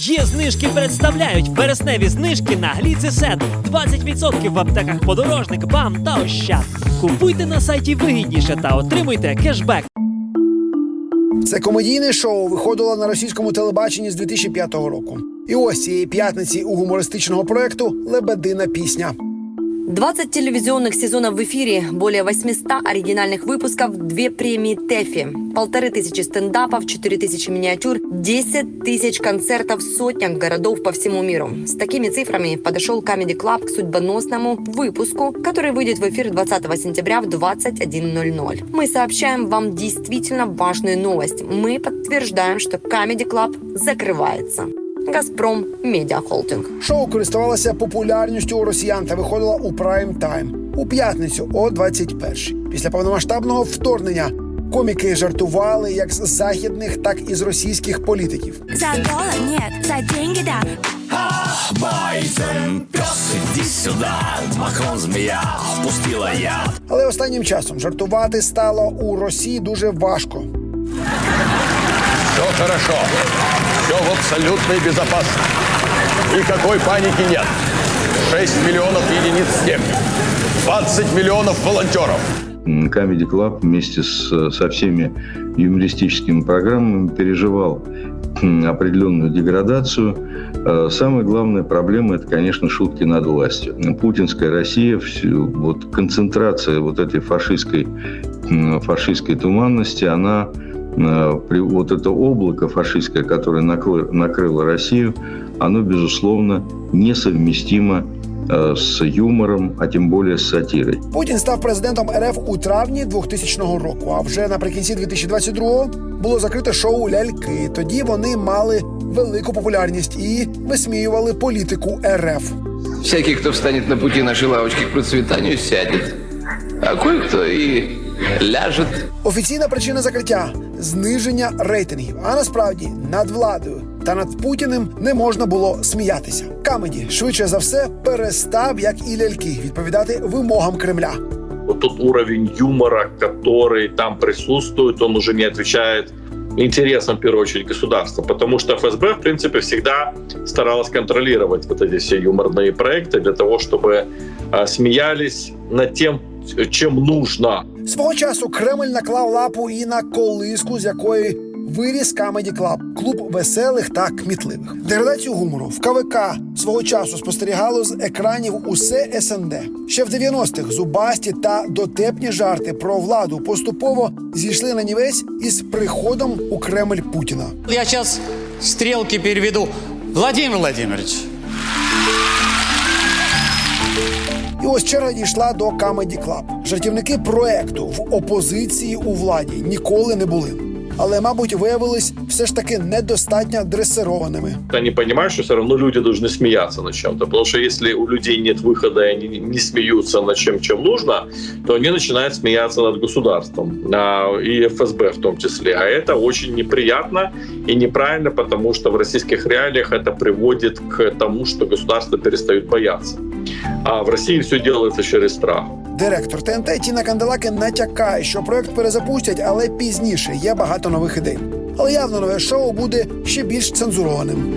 Є знижки представляють вересневі знижки на гліцесет. 20% в аптеках подорожник, бам та ощад. Купуйте на сайті вигідніше та отримуйте кешбек. Це комедійне шоу виходило на російському телебаченні з 2005 року. І ось цієї п'ятниці у гумористичного проекту Лебедина пісня. 20 телевизионных сезонов в эфире, более 800 оригинальных выпусков, две премии ТЭФИ, полторы тысячи стендапов, 4 тысячи миниатюр, 10 тысяч концертов в сотнях городов по всему миру. С такими цифрами подошел Comedy Club к судьбоносному выпуску, который выйдет в эфир 20 сентября в 21.00. Мы сообщаем вам действительно важную новость. Мы подтверждаем, что Comedy Club закрывается. Газпром Медиа Холдинг. Шоу користувалося популярністю у росіян та виходило у прайм тайм у п'ятницю о 21 Після повномасштабного вторгнення коміки жартували як з західних, так і з російських політиків. За доллар нет, за деньги да. Байден, пес, иди сюда, Макрон змея, впустила яд. Але останнім часом жартувати стало у Росії дуже важко. Все хорошо. Все в абсолютной безопасности. Никакой паники нет. 6 миллионов единиц техники. 20 миллионов волонтеров. Comedy Club вместе с, со всеми юмористическими программами переживал м, определенную деградацию. Э, Самая главная проблема – это, конечно, шутки над властью. Путинская Россия, всю, вот концентрация вот этой фашистской, фашистской туманности, она э, вот это облако фашистское, которое накло- накрыло Россию, оно, безусловно, несовместимо э, с юмором, а тем более с сатирой. Путін став президентом РФ у травні 2000 року. А вже наприкінці 2022-го було закрите шоу Ляльки. Тоді вони мали велику популярність і висміювали політику РФ. Всякий, кто встанет на пути нашей лавочки к процветанию, сядет. А кое-кто и ляжет. Офіційна причина закриття зниження рейтингів. А насправді над владою та над Путіним не можна було сміятися. Камеді швидше за все перестав, як і ляльки, відповідати вимогам Кремля. вот тот уровень юмора, который там присутствует, он уже не отвечает интересам, в первую очередь, государства. Потому что ФСБ, в принципе, всегда старалась контролировать вот эти все юморные проекты для того, чтобы а, смеялись над тем, чем нужно. Свого часу Кремль наклав лапу і на колиску, з якої виріс Comedy Club – клуб веселих та кмітливих. Деградацію гумору в КВК свого часу спостерігало з екранів усе СНД. Ще в 90-х зубасті та дотепні жарти про владу поступово зійшли на нівець із приходом у Кремль Путіна. Я сейчас стрелки переведу. Владимир Владимирович, ось черга дійшла до Comedy Club. Жартівники проекту в опозиції у владі ніколи не були. Але, мабуть, виявились все ж таки недостатньо дресированими. Они понимают, что все равно люди должны смеяться над чем-то. Потому что если у людей нет выхода, и они не смеются над чем, чем нужно, то они начинают смеяться над государством. а, И ФСБ в том числе. А это очень неприятно и неправильно, потому что в российских реалиях это приводит к тому, что государство перестает бояться. А в Росії все делается через страх. Директор ТНТ Тіна Канделаки натякає, що проект перезапустять, але пізніше є багато нових ідей. Але явно нове шоу буде ще більш цензурованим.